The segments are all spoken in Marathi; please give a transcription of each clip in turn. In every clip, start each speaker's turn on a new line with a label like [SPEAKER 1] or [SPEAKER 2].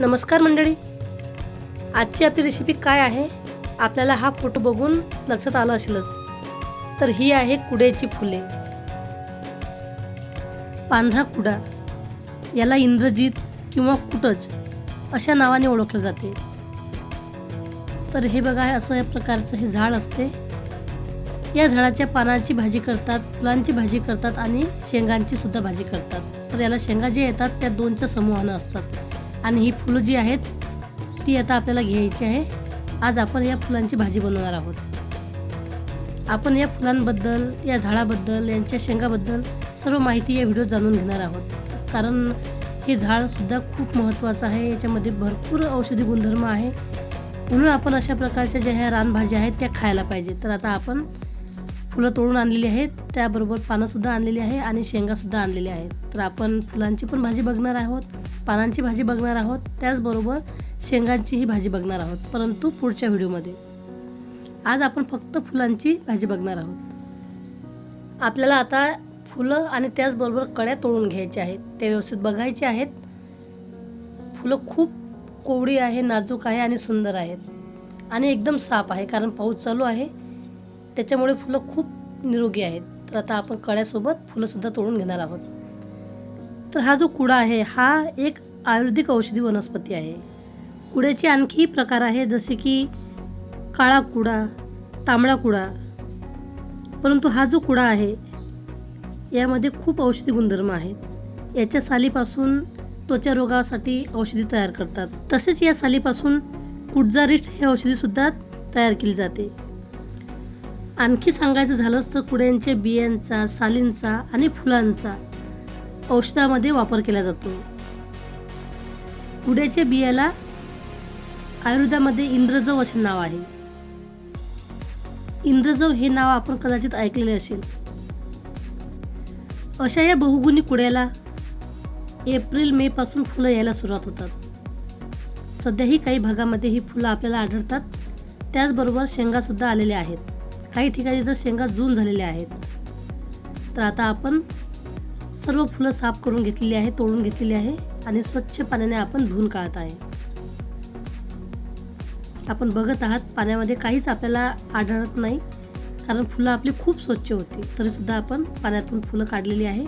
[SPEAKER 1] नमस्कार मंडळी. आजची आपली रेसिपी काय आहे? आपल्याला हा फोटो बघून लक्षात आलं असेलच. तर ही आहे कुड्याची फुले. पांढरा कुडा. याला इंद्रजीत किंवा कुटज अशा नावाने ओळखलं जाते. तर हे बघा असं या प्रकारचं हे झाड असते. या झाडाच्या पानाची भाजी करतात फुलांची भाजी करतात आणि शेंगांची सुद्धा भाजी करतात. तर याला शेंगा जे येतात त्या दोनच्या समूहानं असतात. आणि ही फुलं जी आहेत ती आता आपल्याला घ्यायची आहे. आज आपण या फुलांची भाजी बनवणार आहोत. आपण या फुलांबद्दल या झाडाबद्दल यांच्या शेंगाबद्दल सर्व माहिती या व्हिडिओत जाणून घेणार आहोत. कारण हे झाडसुद्धा खूप महत्त्वाचं आहे. याच्यामध्ये भरपूर औषधी गुणधर्म आहे. म्हणून आपण अशा प्रकारच्या ज्या ह्या रानभाज्या आहेत त्या खायला पाहिजे तर आता आपण फुलं तोडून आणलेली आहेत. त्याबरोबर पानंसुद्धा आणलेली आहे आणि शेंगासुद्धा आणलेल्या आहेत. तर आपण फुलांची पण भाजी बघणार आहोत. पानांची भाजी बघणार आहोत. त्याचबरोबर शेंगांचीही भाजी बघणार आहोत परंतु पुढच्या व्हिडिओमध्ये. आज आपण फक्त फुलांची भाजी बघणार आहोत. आपल्याला आता फुलं आणि त्याचबरोबर कळ्या तोडून घ्यायच्या आहेत. ते व्यवस्थित बघायचे आहेत. फुलं खूप कोवडी आहे नाजूक आहे आणि सुंदर आहेत. आणि एकदम साफ आहे कारण पाऊस चालू आहे. त्याच्यामुळे फुलं खूप निरोगी आहेत. तर आता आपण कळ्यासोबत फुलंसुद्धा तोडून घेणार आहोत. तर हा जो कुडा आहे हा एक आयुर्वेदिक औषधी वनस्पती आहे. कुड्याचे आणखी प्रकार आहे जसे की काळा कुडा तांबडा कुडा. परंतु हा जो कुडा आहे यामध्ये खूप औषधी गुणधर्म आहेत. याच्या सालीपासून त्वचा रोगासाठी औषधी तयार करतात. तसेच या सालीपासून कुडजारिष्ट हे औषधीसुद्धा तयार केली जाते. आणखी सांगायचं झालंच तर कुड्यांच्या बियांचा सालींचा आणि फुलांचा औषधामध्ये वापर केला जातो. कुड्याच्या बियाला आयुर्वेदामध्ये इंद्रजव असे नाव आहे. इंद्रजव हे नाव आपण कदाचित ऐकलेले असेल. अशा या बहुगुणी कुड्याला एप्रिल मे पासून फुलं यायला सुरुवात होतात. सध्याही काही भागामध्ये ही फुलं आपल्याला आढळतात. त्याचबरोबर शेंगासुद्धा आलेल्या आहेत. काही ठिकाणी तर शेंगा जून झालेल्या आहेत. तर आता आपण सर्व फुलं साफ करून घेतलेली आहे तोडून घेतलेली आहे आणि स्वच्छ पाण्याने आपण धुवून काढत आहे. आपण बघत आहात पाण्यामध्ये काहीच आपल्याला आढळत नाही कारण फुलं आपली खूप स्वच्छ होती. तरीसुद्धा आपण पाण्यातून फुलं काढलेली आहे.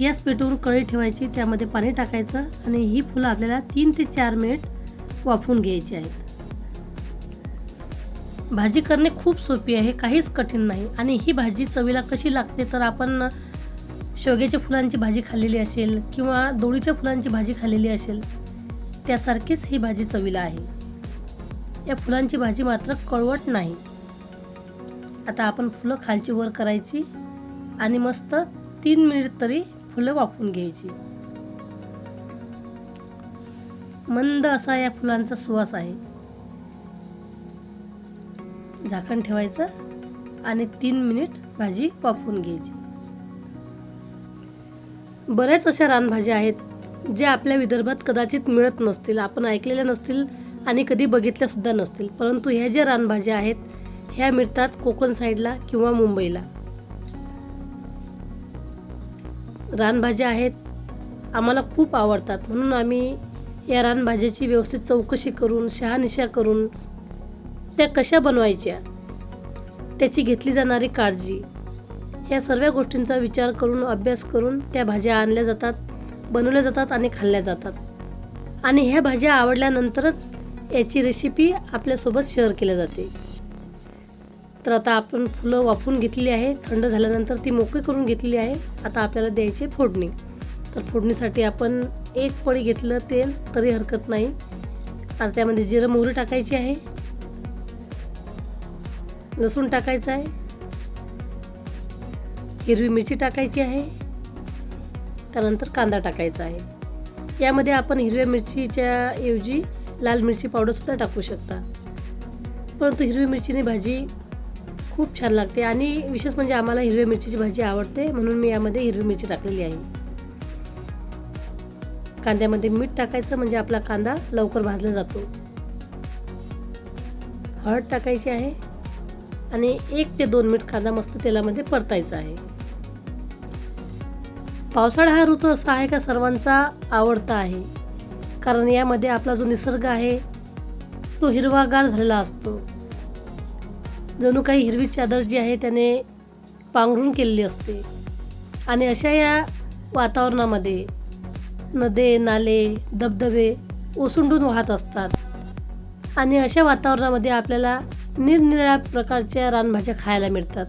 [SPEAKER 1] गॅस पेटवर कळी ठेवायची त्यामध्ये पाणी टाकायचं आणि ही फुलं आपल्याला तीन ते चार मिनिट वाफवून घ्यायची आहेत. भाजी करणे खूप सोपी आहे काहीच कठीण नाही आणि ही भाजी चवीला कशी लागते तर आपण शेवग्याच्या फुलांची भाजी खाल्लेली असेल किंवा दोडीच्या फुलांची भाजी खाल्लेली असेल त्यासारखीच ही भाजी चवीला आहे. या फुलांची भाजी मात्र कळवट नाही. आता आपण फुलं खालची वर करायची आणि मस्त तीन मिनिट तरी फुलं वाफून घ्यायची. मंद असा या फुलांचा सुवास आहे. झाकण ठेवायचं आणि तीन मिनिट भाजी वाफवून घ्यायची. बऱ्याच अशा रानभाज्या आहेत ज्या आपल्या विदर्भात कदाचित मिळत नसतील आपण ऐकलेल्या नसतील आणि कधी बघितल्यासुद्धा नसतील. परंतु ह्या ज्या रानभाज्या आहेत ह्या मिळतात कोकण साईडला किंवा मुंबईला. रानभाज्या आहेत आम्हाला खूप आवडतात. म्हणून आम्ही या रानभाज्याची व्यवस्थित चौकशी करून शहानिशा करून त्या कशा बनवायच्या त्याची घेतली जाणारी काळजी ह्या सर्व गोष्टींचा विचार करून अभ्यास करून त्या भाज्या आणल्या जातात बनवल्या जातात आणि खाल्ल्या जातात. आणि ह्या भाज्या आवडल्यानंतरच याची रेसिपी आपल्यासोबत शेअर केल्या जाते. तर आता आपण फुलं वाफून घेतलेली आहे. थंड झाल्यानंतर ती मोकळी करून घेतलेली आहे. आता आपल्याला द्यायची फोडणी. तर फोडणीसाठी आपण एक पळी घेतलं तेल तरी हरकत नाही. आता त्यामध्ये जिरं मोहरी टाकायची आहे. लसूण टाकायचं आहे. हिरवी मिरची टाकायची आहे. त्यानंतर कांदा टाकायचा आहे. यामध्ये आपण हिरव्या मिरचीच्या ऐवजी लाल मिरची पावडरसुद्धा टाकू शकता. परंतु हिरवी मिरचीने भाजी खूप छान लागते आणि विशेष म्हणजे आम्हाला हिरव्या मिरचीची भाजी आवडते म्हणून मी यामध्ये हिरवी मिरची टाकलेली आहे. कांद्यामध्ये मीठ टाकायचं म्हणजे आपला कांदा लवकर भाजला जातो. हळद टाकायची आहे आणि एक ते दोन मिनिट कांदा मस्त तेलामध्ये परतायचा आहे. पावसाळा हा ऋतू असा आहे का सर्वांचा आवडता आहे? कारण यामध्ये आपला जो निसर्ग आहे तो हिरवागार झालेला असतो. जणू काही हिरवी चादर जी आहे त्याने पांघरून केलेली असते. आणि अशा या वातावरणामध्ये नदे नाले धबधबे ओसंडून वाहत असतात. आणि अशा वातावरणामध्ये आपल्याला निरनिराळ्या प्रकारच्या रानभाज्या खायला मिळतात.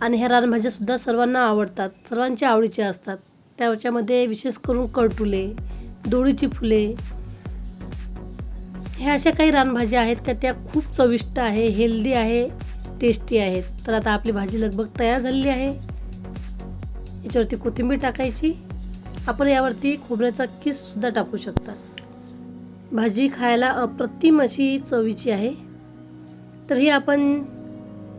[SPEAKER 1] आणि ह्या रानभाज्यासुद्धा सर्वांना आवडतात. सर्वांच्या आवडीच्या असतात. त्याच्यामध्ये विशेष करून करटुले दोडीची फुले ह्या अशा काही रानभाज्या आहेत का त्या खूप चविष्ट आहे हेल्दी आहे टेस्टी आहेत. तर आता आपली भाजी लगभग तयार झालेली आहे. याच्यावरती कोथिंबीर टाकायची. आपण यावरती खोबऱ्याचा किससुद्धा टाकू शकता. भाजी खायला अप्रतिम अशी चवीची आहे. तर ही आपण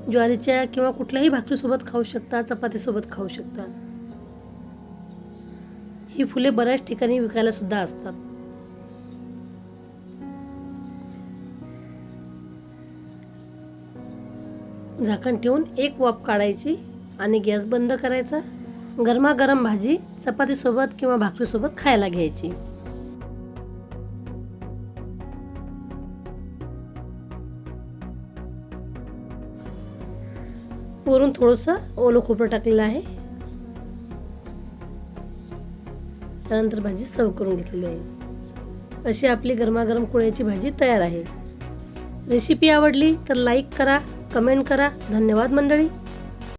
[SPEAKER 1] ज्वारीच्या किंवा कुठल्याही भाकरीसोबत खाऊ शकता चपातीसोबत खाऊ शकता. ही फुले बऱ्याच ठिकाणी विकायला सुद्धा असतात. झाकण ठेवून एक वाफ काढायची आणि गॅस बंद करायचा. गरमागरम भाजी चपातीसोबत किंवा भाकरीसोबत खायला घ्यायची. वरून थोडंसं ओलं खोबरं टाकलेलं आहे. त्यानंतर भाजी सर्व करून घेतलेली आहे. अशी आपली गरमागरम कुळ्याची भाजी तयार आहे. रेसिपी आवडली तर लाईक करा कमेंट करा. धन्यवाद मंडळी.